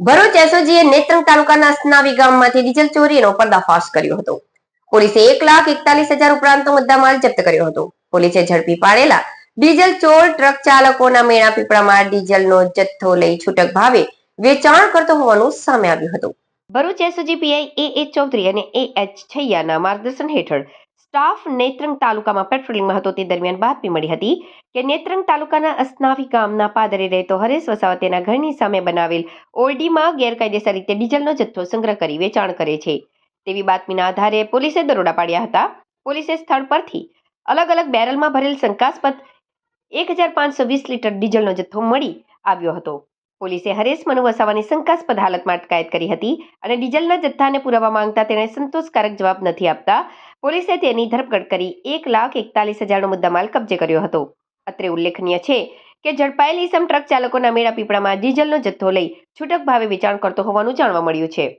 ભરૂચ એસઓજીએ નેત્રંગ તાલુકાના સ્નાવી ગામમાંથી ડીઝલ ચોરીનો પર્દાફાશ કર્યો હતો. પોલીસે એક લાખ એકતાલીસ હજાર ઉપરાંતનો મુદ્દામાલ જપ્ત કર્યો હતો. પોલીસે ઝડપી પાડેલા ડીઝલ ચોર ટ્રક ચાલકોના મેળા પીપળામાં ડીઝલનો જથ્થો લઈ છૂટક ભાવે વેચાણ કરતો હોવાનું સામે આવ્યું હતું. Bharuch SOG PI A A Chaudhary અને એ એચ છૈયાના માર્ગદર્શન હેઠળ સ્ટાફ નેત્રંગ તાલુકામાં પેટ્રોલિંગમાં હતો તે દરમિયાન બાતમી મળી હતી કે નેત્રંગ તાલુકાના અસનાવી ગામના પાદરે રહેતો હરેશ વસાવા તેના ઘરની સામે બનાવેલ ઓરડીમાં ગેરકાયદેસર રીતે ડીઝલનો જથ્થો સંગ્રહ કરી વેચાણ કરે છે. તેવી બાતમીના આધારે પોલીસે દરોડા પાડ્યા હતા. પોલીસે સ્થળ પરથી અલગ અલગ બેરલમાં ભરેલ શંકાસ્પદ એક હજાર પાંચસો વીસ લીટર ડીઝલનો જથ્થો મળી આવ્યો હતો. પોલીસે હરેશ મનુ વસાવાની શંકાસ્પદ હાલતમાં અટકાયત કરી હતી અને ડીઝલના જથ્થાને પુરાવા માંગતા તેણે સંતોષકારક જવાબ નથી આપતા. પોલીસે તેની ધરપકડ કરી એક લાખ એકતાલીસ હજારનો મુદ્દામાલ કબજે કર્યો હતો. અત્રે ઉલ્લેખનીય છે કે ઝડપાયેલી ઇસમ ટ્રક ચાલકોના મેળા પીપળામાં ડીઝલનો જથ્થો લઈ છૂટક ભાવે વેચાણ કરતો હોવાનું જાણવા મળ્યું છે.